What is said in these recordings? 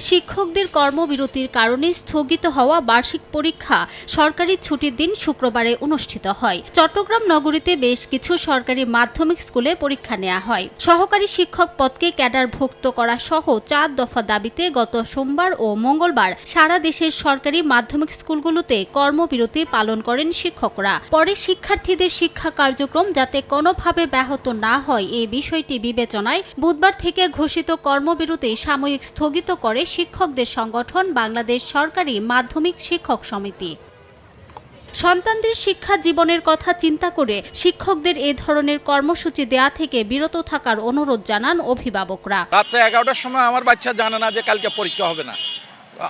শিক্ষকদের কর্মবিরতির কারণে স্থগিত হওয়া বার্ষিক পরীক্ষা সরকারি ছুটির দিন শুক্রবারে অনুষ্ঠিত হয়। চট্টগ্রাম নগরীতে বেশ কিছু সরকারি মাধ্যমিক স্কুলে পরীক্ষা নেওয়া হয়। সহকারী শিক্ষক পদকে ক্যাডারভুক্ত করা সহ চার দফা দাবিতে গত সোমবার ও মঙ্গলবার সারা দেশের সরকারি মাধ্যমিক স্কুলগুলোতে কর্মবিরতি পালন করেন শিক্ষকরা। পরে শিক্ষার্থীদের শিক্ষা কার্যক্রম যাতে কোনোভাবে ব্যাহত না হয় এই বিষয়টি বিবেচনায় বুধবার থেকে ঘোষিত কর্মবিরতি সাময়িক স্থগিত করে শিক্ষকদের সংগঠন বাংলাদেশ সরকারি মাধ্যমিক শিক্ষক সমিতি। সন্তানদের শিক্ষা জীবনের কথা চিন্তা করে শিক্ষকদের এ ধরনের কর্মসূচি দেয়া থেকে বিরত থাকার অনুরোধ জানান অভিভাবকরা। রাত্রে এগারোটার সময় আমার বাচ্চা জানে না যে কালকে পরীক্ষা হবে না।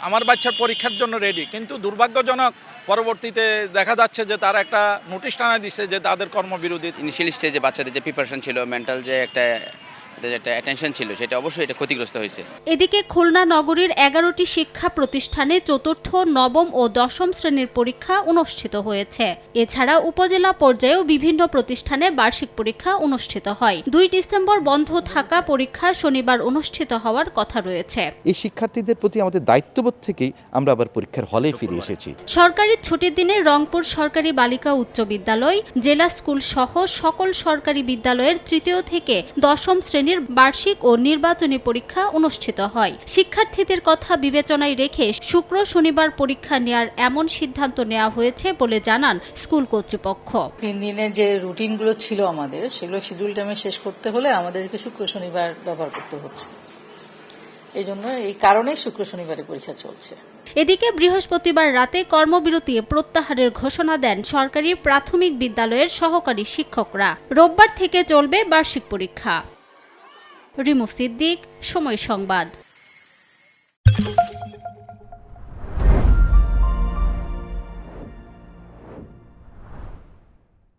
আমার বাচ্চার পরীক্ষার জন্য রেডি কিন্তু দুর্ভাগ্যজনক পরবর্তীতে দেখা যাচ্ছে যে তারা একটা নোটিশ টানা দিচ্ছে যে তাদের কর্মবিরোধী ইনিশিয়াল স্টেজে বাচ্চাদের যে প্রিপারেশন ছিল মেন্টাল যে একটা একটা অ্যাটেনশন ছিল সেটা অবশ্যই এটা ক্ষতিগ্রস্ত হয়েছে। এদিকে খুলনা নগরীর এগারোটি শিক্ষা প্রতিষ্ঠানে চতুর্থ নবম ও দশম শ্রেণির পরীক্ষা অনুষ্ঠিত হয়েছে। এছাড়া উপজেলা পর্যায়েও বিভিন্ন প্রতিষ্ঠানে বার্ষিক পরীক্ষা অনুষ্ঠিত হয়। দুই ডিসেম্বর বন্ধ থাকা পরীক্ষা শনিবার অনুষ্ঠিত হওয়ার কথা রয়েছে। এই শিক্ষার্থীদের প্রতি আমাদের দায়িত্ববোধ থেকেই আমরা আবার পরীক্ষার হলে ফিরে এসেছি। সরকারি ছুটির দিনে রংপুর সরকারি বালিকা উচ্চ বিদ্যালয় জেলা স্কুল সহ সকল সরকারি বিদ্যালয়ের তৃতীয় থেকে দশম শ্রেণির বার্ষিক ও নির্বাচনী পরীক্ষা অনুষ্ঠিত হয়। শিক্ষার্থীদের কথা বিবেচনায় রেখে শুক্র শনিবার পরীক্ষা নেয়ার এমন সিদ্ধান্ত নেওয়া হয়েছে বলে জানান স্কুল কর্তৃপক্ষ। তিন দিনের যে রুটিনগুলো ছিল আমাদের সেগুলো শিডিউল টাইমে শেষ করতে হলে আমাদেরকে শুক্র শনিবার ব্যবহার করতে হচ্ছে। এই জন্য এই কারণে শুক্র শনিবারে পরীক্ষা চলছে। এদিকে বৃহস্পতিবার রাতে কর্মবিরতি প্রত্যাহারের ঘোষণা দেন সরকারি প্রাথমিক বিদ্যালয়ের সহকারী শিক্ষকরা। রোববার থেকে চলবে বার্ষিক পরীক্ষা। রিমু সিদ্দিক সময় সংবাদ।